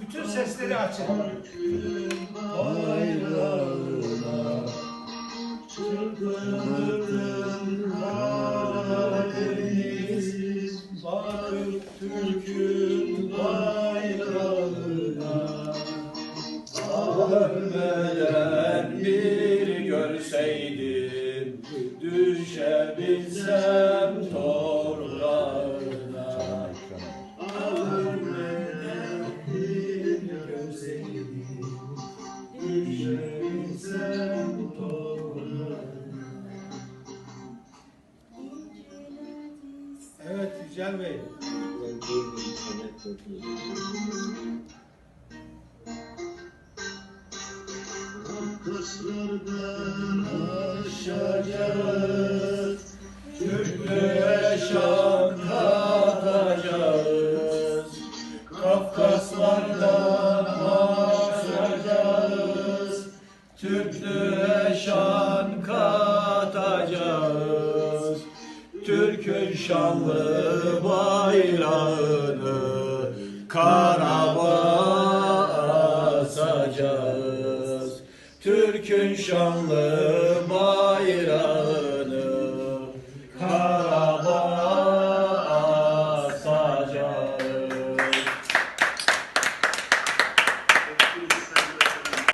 Bütün sesleri açın. Bayrağına Çıldırdım Karadeniz Bakıp Türk'ün bir görseydim Düşebilsem torlarına Evet Yücel Bey. Kıslardan aşacağız Türklüğe şan katacağız Kafkaslardan aşacağız Türklüğe şan katacağız Türk'ün şanlı bayrağını Karabağ asacağız Türk'ün şanlı bayrağını